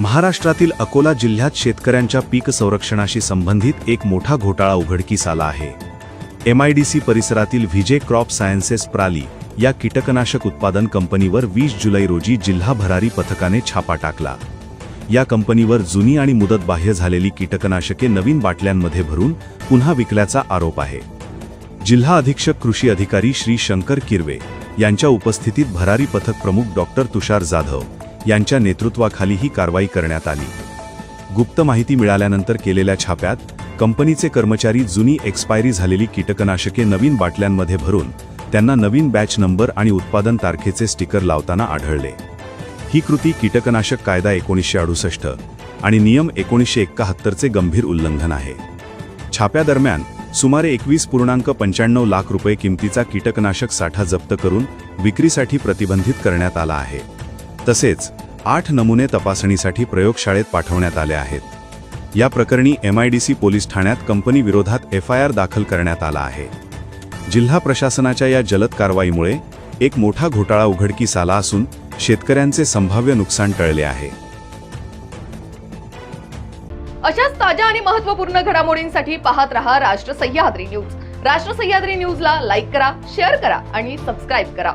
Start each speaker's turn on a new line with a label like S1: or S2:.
S1: महाराष्ट्रातील अकोला जिल्ह्यात शेतकऱ्यांच्या पीक संरक्षणाशी संबंधित एक मोठा घोटाळा उघडकीस आला आहे. एमआयडीसी परिसरातील व्हिजे क्रॉप सायन्सेस प्राली या कीटकनाशक उत्पादन कंपनीवर वीस जुलै रोजी जिल्हा भरारी पथकाने छापा टाकला. या कंपनीवर जुनी आणि मुदतबाह्य झालेली कीटकनाशके नवीन बाटल्यांमध्ये भरून पुन्हा विकल्याचा आरोप आहे. जिल्हा अधीक्षक कृषी अधिकारी श्री शंकर किरवे यांच्या उपस्थितीत भरारी पथक प्रमुख डॉक्टर तुषार जाधव यांच्या नेतृत्वाखाली ही कारवाई करण्यात आली. गुप्त माहिती मिळाल्यानंतर केलेल्या छाप्यात कंपनीचे कर्मचारी जुनी एक्सपायरी झालेली कीटकनाशके नवीन बाटल्यांमध्ये भरून त्यांना नवीन बॅच नंबर आणि उत्पादन तारखेचे स्टिकर लावताना आढळले. ही कृती कीटकनाशक कायदा एकोणीसशे अडुसष्ट आणि नियम एकोणीसशे एक्काहत्तरचे गंभीर उल्लंघन आहे. छाप्यादरम्यान सुमारे एकवीस पूर्णांक पंच्याण्णव लाख रुपये किमतीचा कीटकनाशक साठा जप्त करून विक्रीसाठी प्रतिबंधित करण्यात आला आहे. तसेच आठ नमुने तपासणीसाठी प्रयोगशाळेत पाठवण्यात आले आहेत. या प्रकरणी एम आयडीसी पोलीस ठाण्यात कंपनी विरोधात एफ आय आर दाखल करण्यात आला आहे. जिल्हा प्रशासनाच्या या जलद कारवाईमुळे एक मोठा घोटाळा उघडकीस आला असून शेतकऱ्यांचे संभाव्य नुकसान टळले आहे.
S2: अशाच ताज्या आणि महत्त्वपूर्ण घडामोडींसाठी पाहत रहा राष्ट्र सह्याद्री न्यूज. राष्ट्र सह्याद्री न्यूजला लाईक करा शेअर करा आणि सबस्क्राईब करा.